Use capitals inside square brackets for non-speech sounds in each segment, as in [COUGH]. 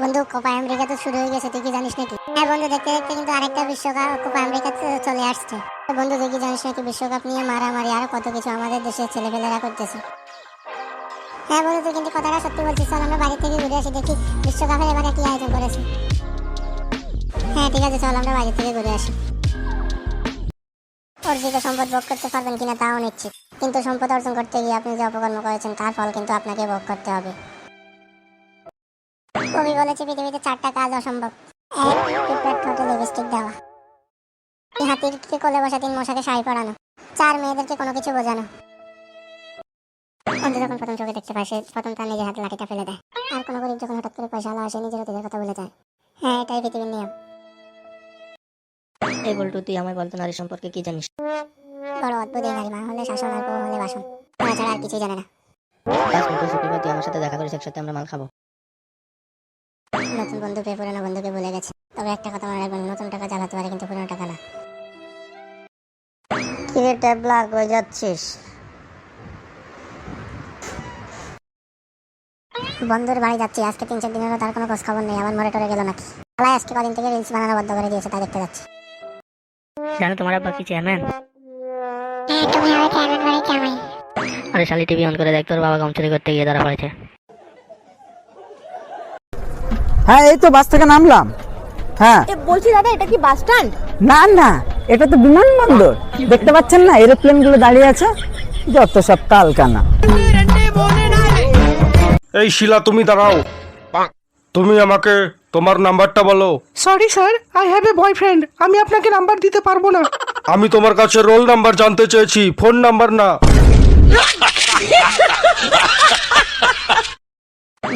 বন্ধু, Copa America তো শুরু হয়ে গেছে, তুই কি জানিস নাকি? হ্যাঁ বন্ধু, দেখতে দেখতে কিন্তু আরেকটা বিশ্বকাপ কোপা আমেরিকা চলে আসছে। বন্ধু, তুই কি জানিস নাকি বিশ্বকাপ নিয়ে মারামারি, আর কত কিছু আমাদের দেশের ছেলেপেলেরা করতেছে? হ্যাঁ বন্ধু, তুই কিন্তু কথাটা সত্যি বলছিস, চল আমরা বাড়ি থেকে ঘুরে আসি, দেখি বিশ্বকাপের এবারে কি আয়োজন করেছে। হ্যাঁ ঠিক আছে, চল আমরা বাড়ি থেকে ঘুরে আসি। অর্জিত সম্পদ ভোগ করতে পারবেন কিনা তাও নিশ্চিত। কিন্তু সম্পদ অর্জন করতে গিয়ে আপনি যে অপকর্ম করেছেন, তার ফল কিন্তু আপনাকে ভোগ করতে হবে। কবি বলেছে পৃথিবীতে চারটা কাজ অসম্ভব। এক পিঁপড়ার ঠোঁটে লিপস্টিক দেওয়া। হাতিরকে কোলে বসা তিন মশাকে শাড়ি পরানো। চার মেয়েদেরকে কোনো কিছু বোঝানো। অন্ধ যখন প্রথম চোখে দেখতে পায় সে প্রথম তার নিজের হাতে লাঠিটা ফেলে দেয়। আর কোনো গরিব যখন হঠাৎ করে পয়সা আসে নিজের অতীতের কথা বলে যায়। হ্যাঁ এটাই পৃথিবীর নিয়ম। এই বল্টু তুই আমায় বলতো নারী সম্পর্কে কি জানিস? বড় অদ্ভুত এই নারী মা হলে শাসন আর বউ হলে বাসন। তাছাড়া আর কিছুই জানে না। আজ শুক্রবার তুই আমার সাথে দেখা করিস একসাথে আমরা মাল খাব। নতুন বন্ধু পেয়ে পুরনো বন্ধুকে ভুলে গেছে। তবে একটা কথা মনে রাখবেন নতুন টাকা জ্বালাতে পারে কিন্তু পুরনো টাকা না। কিরে ট্যাবলা কই যাচ্ছিস? বন্ধুর বাড়ি যাচ্ছি আজকে তিন চার দিন হলো তার কোনো খোঁজ খবর নেই আমার মরে টরে গেল নাকি? আলাই আজকে কদিন থেকে রিলস বানানো বন্ধ করে দিয়েছে তা দেখতে যাচ্ছি। জানো তোমার আব্বা কি চেয়ারম্যান? হ্যাঁ আরে শালি টিভি অন করে দেখ তোর বাবা গম চুরি করতে গিয়ে ধরা পড়েছে। হ্যাঁ এই তো বাস থেকে নামলাম। হ্যাঁ। বলছি দাদা এটা কি বাস স্ট্যান্ড? না না এটা তো বিমানবন্দর। দেখতে পাচ্ছেন না এরোপ্লেনগুলো দাঁড়িয়ে আছে? যত সব কালকানা। এই শিলা তুমি দাঁড়াও। তুমি আমাকে তোমার নাম্বারটা বলো। Sorry sir I have a boyfriend আমি আপনাকে নাম্বার দিতে পারব না। আমি তোমার কাছে রোল নাম্বার জানতে চেয়েছি ফোন নাম্বার না। [LAUGHS]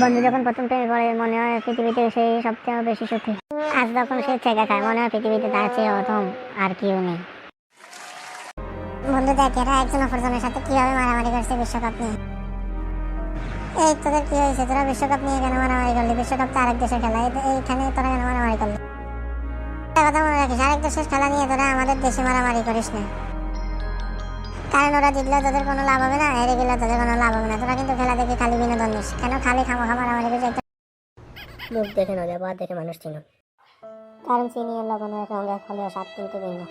বন্ধু, যখন প্রথম প্রেমে পড়ে, মনে হয় পৃথিবীতে সেই সবচেয়ে বেশি সুখী। আজ যখন সে চেকা খায়, মনে হয় পৃথিবীতে তার চেয়ে আর কেউ নেই। বন্ধু, দেখ, এরা একজন অপরজনের সাথে কীভাবে মারামারি করছে বিশ্বকাপ নিয়ে? এই তোদের কি হয়েছে? তোরা বিশ্বকাপ নিয়ে কেন মারামারি করলি? বিশ্বকাপ তো আরেক দেশের খেলা। এইখানে তোরা কেন মারামারি করলি? কথা মনে রাখিস, আরেক দেশের খেলা নিয়ে তোরা আমাদের দেশে মারামারি করিস না। কারণ ওরা জিতলে তোদের কোনো লাভ হবে না, হেরে গেলে তোদের কোনো লাভ হবে না। তোরা কিন্তু খেলা দেখে খালি বিনোদন নিস। কেন খালি খামো খামার আমার কিছু একটা মুখ দেখে নয় বাদ দেখে মানুষ চিনো। কারণ চিনি লবণের রঙের ফলে স্বাদ কিন্তু ভিন্ন।